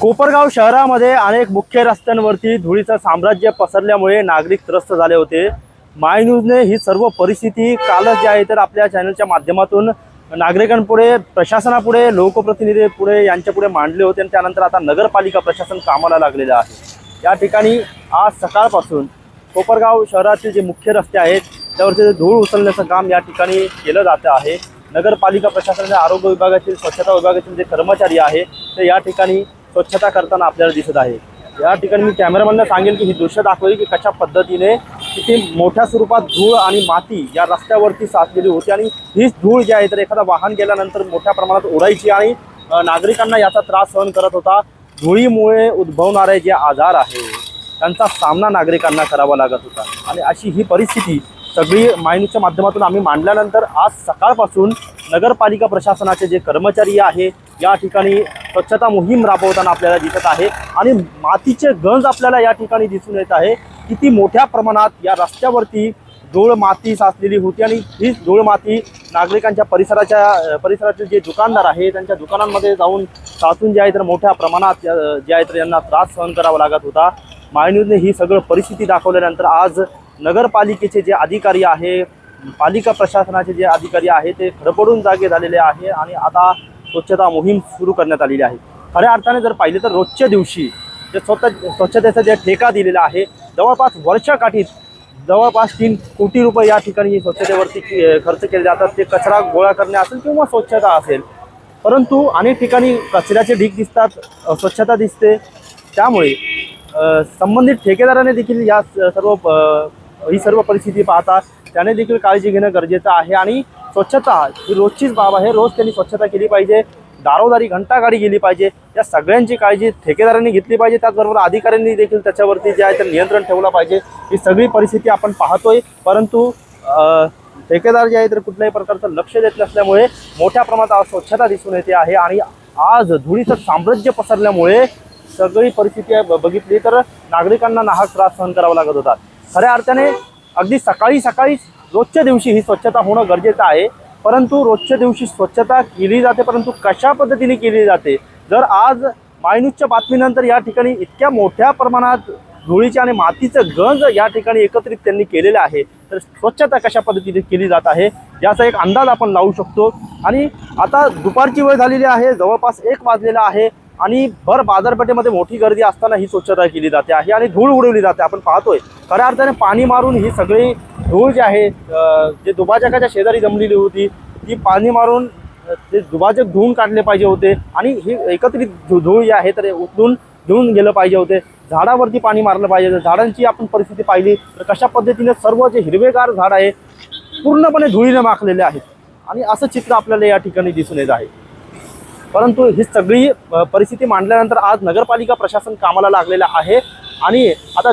कोपरगाव शहरामध्ये अनेक मुख्य रस्त्यांवरती धुळीचं साम्राज्य पसरल्यामुळे नागरिक त्रस्त झाले होते. माय न्यूजने ही सर्व परिस्थिती कालच जी आहे तर आपल्या चॅनलच्या माध्यमातून नागरिकांपुढे प्रशासनापुढे लोकप्रतिनिधीपुढे यांच्यापुढे मांडले होते आणि त्यानंतर आता नगरपालिका प्रशासन कामाला लागलेलं आहे. या ठिकाणी आज सकाळपासून कोपरगाव शहरातील जे मुख्य रस्ते आहेत त्यावरती धूळ उचलण्याचं काम या ठिकाणी केलं जातं आहे. नगरपालिका प्रशासनाच्या आरोग्य विभागातील स्वच्छता विभागातील जे कर्मचारी आहे ते या ठिकाणी स्वच्छता करताना आपल्याला दिसत आहे. या ठिकाणी मी कॅमेरामॅनला सांगेल की ही दृश्य दाखवली की कशा पद्धतीने तिथे मोठ्या स्वरूपात धूळ आणि माती या रस्त्यावरती साचलेली होती आणि हीच धूळ जी आहे तर एखादा वाहन गेल्यानंतर मोठ्या प्रमाणात उडायची आणि नागरिकांना याचा त्रास सहन करत होता. धुळीमुळे उद्भवणारे जे आजार आहे त्यांचा सामना नागरिकांना करावा लागत होता. आणि अशी ही परिस्थिती सगळी मायनीच्या माध्यमातून आम्ही मांडल्यानंतर आज सकाळपासून नगरपालिका प्रशासनाचे जे कर्मचारी आहे या ठिकाणी स्वच्छता मोहीम राबवताना आपल्याला दिसत आहे आणि मातीचे गंज आपल्याला या ठिकाणी दिसून येत आहे. किती मोठ्या प्रमाणात या रस्त्यावरती डोळ माती साचलेली होती आणि हीच डोळ माती नागरिकांच्या परिसराच्या परिसरातील जे दुकानदार आहे त्यांच्या दुकानांमध्ये जाऊन साचून जे आहे तर मोठ्या प्रमाणात जे आहे तर यांना त्रास सहन करावा लागत होता. मायन्यूजने ही सगळं परिस्थिती दाखवल्यानंतर आज नगरपालिकेचे जे अधिकारी आहे पालिका प्रशासनाचे जे अधिकारी आहे ते खडपडून जागे झालेले आहे आणि आता स्वच्छता मोहीम सुरू करण्यात आलेली आहे. खऱ्या अर्थाने जर पाहिले तर रोजच्या दिवशी जे स्वतः स्वच्छतेचा जे ठेका दिलेला आहे जवळपास वर्षाकाठीत जवळपास तीन कोटी रुपये या ठिकाणी स्वच्छतेवरती के- खर्च केले जातात. ते कचरा गोळा करणे असेल किंवा स्वच्छता असेल परंतु अनेक ठिकाणी कचऱ्याचे ढीग दिसतात स्वच्छता दिसते. त्यामुळे संबंधित ठेकेदाराने देखील या स- सर्व ही सर्व परिस्थिती पाहता त्याने देखील काळजी घेणं गरजेचं आहे आणि स्वच्छता ही रोजचीच बाब आहे. रोज त्यांनी स्वच्छता केली पाहिजे दारोदारी घंटागाडी गेली पाहिजे. या सगळ्यांची काळजी ठेकेदारांनी घेतली पाहिजे. त्याचबरोबर अधिकाऱ्यांनी देखील त्याच्यावरती जे आहे ते नियंत्रण ठेवलं पाहिजे. ही सगळी परिस्थिती आपण पाहतोय. परंतु ठेकेदार जे आहे तर कुठल्याही प्रकारचं लक्ष देत नसल्यामुळे मोठ्या प्रमाणात अस्वच्छता दिसून येते आहे आणि आज धुळीचं साम्राज्य पसरल्यामुळे सगळी परिस्थिती ब- बघितली तर नागरिकांना नाहक त्रास सहन करावा लागत होता. खऱ्या अर्थाने अगदी सकाळी सकाळी रोजच्या दिवशी ही स्वच्छता होणं गरजेचं आहे. परंतु रोजच्या दिवशी स्वच्छता केली जाते परंतु कशा पद्धतीने केली जाते? जर आज मायन्यूजच्या बातमीनंतर या ठिकाणी इतक्या मोठ्या प्रमाणात धुळीचे आणि मातीचं गंज या ठिकाणी एकत्रित त्यांनी केलेलं आहे तर स्वच्छता कशा पद्धतीने केली जात आहे याचा एक अंदाज आपण लावू शकतो. आणि आता दुपारची वेळ झालेली आहे जवळपास एक वाजलेला आहे. आणि भर बाजारपेठेमध्ये मोठी गर्दी असताना ही स्वच्छता केली जाते आहे आणि धूळ उडवली जाते. आपण पाहतोय खऱ्या अर्थाने पाणी मारून ही सगळी धूळ जी आहे जे दुभाजकाच्या शेजारी जमलेली होती ती पाणी मारून ते दुभाजक धुवून काढले पाहिजे होते आणि ही एकत्रित धू- धूळ जी आहे तर उचलून घेऊन गेलं पाहिजे होते. झाडावरती पाणी मारलं पाहिजे झाडांची आपण परिस्थिती पाहिली तर कशा पद्धतीने सर्व जे हिरवेगार झाड आहे पूर्णपणे धुळीने माखलेले आहेत. आणि असं चित्र आपल्याला या ठिकाणी दिसून येत आहे. परंतु ही सगळी परिस्थिती मांडल्यानंतर आज नगरपालिका प्रशासन कामाला लागलेलं आहे. आणि आता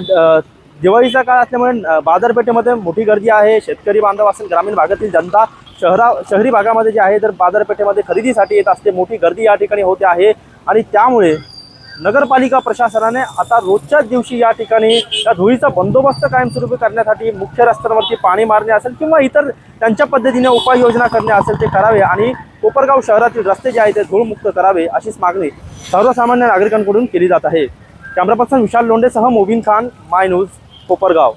दिवाळीचा काळ असल्यामुळे बाजारपेठेमध्ये मोठी गर्दी आहे. शेतकरी बांधव असेल ग्रामीण भागातील जनता शहरा शहरी भागामध्ये जे आहे तर बाजारपेठेमध्ये खरेदीसाठी येत असते. मोठी गर्दी या ठिकाणी होते आहे. आणि त्यामुळे नगरपालिका प्रशासनाने आता रोजच्याच दिवशी या ठिकाणी त्या धुळीचा बंदोबस्त कायमस्वरूपी करण्यासाठी मुख्य रस्त्यांवरती पाणी मारणे असेल किंवा इतर त्यांच्या पद्धतीने उपाययोजना करणे असेल ते करावे. आणि कोपरगाव शहरातील रस्ते जे आहेत ते धूळमुक्त करावे अशीच मागणी सर्वसामान्य नागरिकांकडून केली जात आहे. कॅमेरा पर्सन विशाल लोंढेसह मोबिन खान माय न्यूज कोपरगाव.